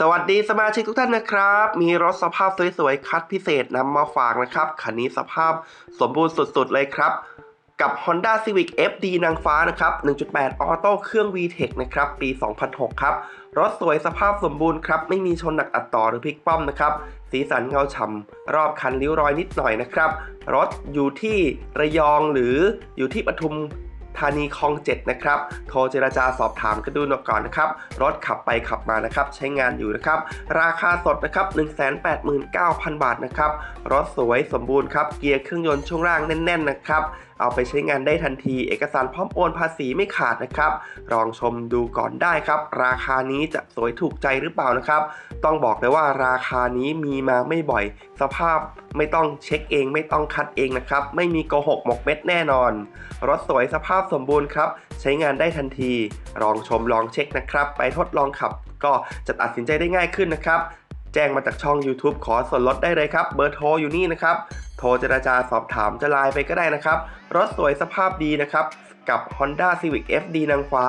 สวัสดีสมาชิกทุกท่านนะครับ มีรถสภาพสวยๆ คัดพิเศษนำมาฝากนะครับ คันนี้สภาพสมบูรณ์สุดๆ เลยครับ กับ Honda Civic FD นางฟ้านะครับ 1.8 ออโต้เครื่อง VTEC นะครับ ปี 2006 ครับ รถสวยสภาพสมบูรณ์ครับ ไม่มีชนหนักอัดต่อหรือพลิกคว่ำนะครับ สีสันเงาฉ่ำรอบคันริ้วรอยนิดหน่อยนะครับ รถอยู่ที่ระยองหรืออยู่ที่ปทุม ธานีคลองเจ็ดนะครับ โทรเจราจาสอบถามกันดูหนูก่อนนะครับ รถขับไปขับมานะครับ ใช้งานอยู่นะครับ ราคาสดนะครับ 189,000 บาทนะครับ รถสวยสมบูรณ์ครับ เกียร์เครื่องยนต์ช่วงล่างแน่น ๆ นะครับ เอาไปใช้งานได้ทันที เอกสารพร้อมโอนภาษีไม่ขาดนะครับ ลองชมดูก่อนได้ครับ ราคานี้จะสวยถูกใจหรือเปล่านะครับ ต้องบอกเลยว่าราคานี้มีมาไม่บ่อย สภาพไม่ต้องเช็คเอง ไม่ต้องคัดเองนะครับ ไม่มีโกหกหมกเม็ดแน่นอน รถสวยสภาพสมบูรณ์ครับ ใช้งานได้ทันที ลองชมลองเช็คนะครับ ไปทดลองขับ ก็จะตัดสินใจได้ง่ายขึ้นนะครับ แจ้งมาจากช่อง YouTube ขอส่วนลดได้เลยครับ เบอร์โทรอยู่นี่นะครับ โทรเจราจาสอบถามจะไลน์ไปก็ได้นะครับ รถสวยสภาพดีนะครับ กับ Honda Civic FD นางฟ้า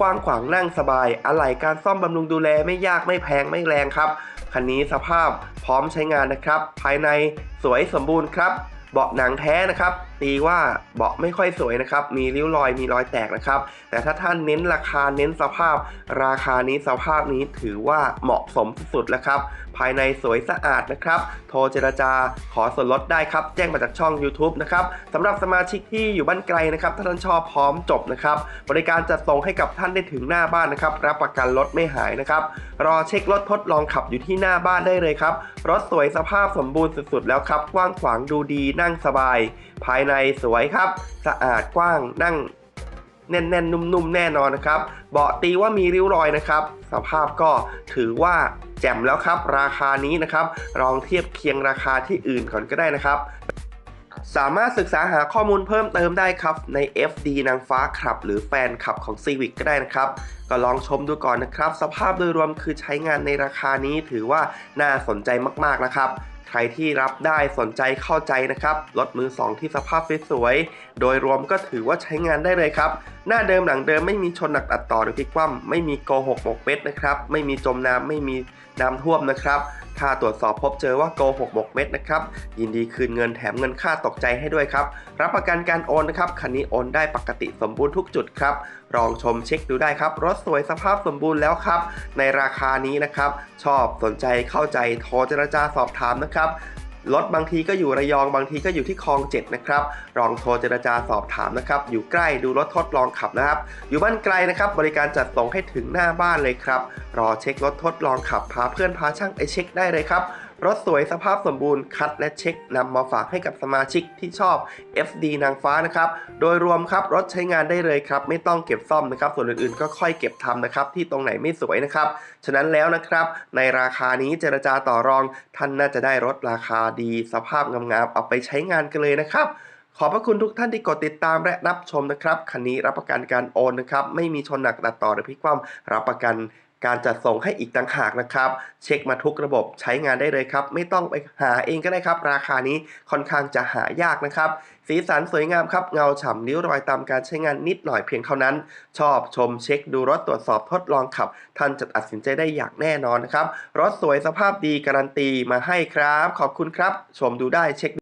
กว้างขวางนั่งสบาย อะไหล่การซ่อมบำรุงดูแลไม่ยากไม่แพงไม่แรงครับ คันนี้สภาพพร้อมใช้งานนะครับ ภายในสวยสมบูรณ์ครับ เบาะหนังแท้นะครับตีว่าเบาะไม่ค่อยสวยนะครับ มีริ้วรอยมีรอยแตกนะครับ แต่ถ้าท่านเน้นราคาเน้นสภาพ ราคานี้สภาพนี้ถือว่าเหมาะสมสุดๆแล้วครับ ภายในสวยสะอาดนะครับ โทรเจราจาขอส่วนลดได้ครับ แจ้งมาจากช่อง YouTube นะครับสำหรับสมาชิกที่อยู่บ้านไกลนะครับถ้าท่านชอบพร้อมจบนะครับ บริการจัดส่งให้กับท่านได้ถึงหน้าบ้านนะครับ รับประกันรถไม่หายนะครับ รอเช็ครถทดลองขับอยู่ที่หน้าบ้านได้เลยครับรถสวยสภาพสมบูรณ์สุดๆแล้วครับกว้างขวางดูดีนั่งสบาย ภายในสวยครับ สะอาดกว้างนั่งแน่นๆ นุ่มๆ แน่นอนนะครับ เบาะตีว่ามีริ้วรอยนะครับ สภาพก็ถือว่าแจ่มแล้วครับ ราคานี้นะครับ ลองเทียบเคียงราคาที่อื่นก่อนก็ได้นะครับ สามารถศึกษาหาข้อมูลเพิ่มเติมได้ครับ ใน FD นางฟ้าขับ หรือแฟนขับของ Civic ก็ได้นะครับ ก็ลองชมดูก่อนนะครับ สภาพโดยรวมคือใช้งานในราคานี้ถือว่าน่าสนใจมากๆนะครับ ใครที่รับได้สนใจเข้าใจนะครับ รถมือ 2 ที่สภาพสวยๆ โดยรวมก็ถือว่าใช้งานได้เลยครับหน้าเดิมหลังเดิมไม่มีชนหนักตัดต่อหรือพลิกคว่ำไม่มีโกหกหมกเม็ดนะครับ ไม่มีจมน้ำไม่มีน้ำท่วมนะครับ ถ้าตรวจสอบพบเจอว่าโกหกหมกเม็ดนะครับ ยินดีคืนเงินแถมเงินค่าตกใจให้ด้วยครับ รับประกันการโอนนะครับ คันนี้โอนได้ปกติสมบูรณ์ทุกจุดครับลองชมเช็คดูได้ครับ รถสวยสภาพสมบูรณ์แล้วครับ ในราคานี้นะครับ ชอบสนใจเข้าใจโทรเจรจาสอบถามนะครับ รถบางทีก็อยู่ระยองบางทีก็อยู่ที่คลองเจ็ดนะครับลองโทรเจรจาสอบถามนะครับ อยู่ใกล้ดูรถทดลองขับนะครับ อยู่บ้านไกลนะครับ บริการจัดส่งให้ถึงหน้าบ้านเลยครับ รอเช็ครถทดลองขับพาเพื่อนพาช่างไปเช็คได้เลยครับ รถสวยสภาพสมบูรณ์คัดและเช็คนำมาฝากให้กับสมาชิกที่ชอบ FD นางฟ้านะครับ โดยรวมครับรถใช้งานได้เลยครับ ไม่ต้องเก็บซ่อมนะครับ ส่วนอื่นๆก็ค่อยเก็บทำนะครับ ที่ตรงไหนไม่สวยนะครับ ฉะนั้นแล้วนะครับ ในราคานี้เจรจาต่อรอง ท่านน่าจะได้รถราคาดี สภาพงามๆเอาไปใช้งานกันเลยนะครับ ขอบพระคุณทุกท่านที่กดติดตามและรับชมนะครับ คันนี้รับประกันการโอนนะครับ ไม่มีชนหนักตัดต่อหรือพิกคว่ำรับประกันการจัดส่งให้อีกต่างหากนะครับ เช็คมาทุกระบบใช้งานได้เลยครับ ไม่ต้องไปหาเองก็ได้ครับ ราคานี้ค่อนข้างจะหายากนะครับ สีสันสวยงามครับ เงาฉ่ำริ้วรอยตามการใช้งานนิดหน่อยเพียงเท่านั้น ชอบชมเช็คดูรถตรวจสอบทดลองขับ ท่านจะตัดสินใจได้อย่างแน่นอนนะครับ รถสวยสภาพดีการันตีมาให้ครับ ขอบคุณครับ ชมดูได้เช็ค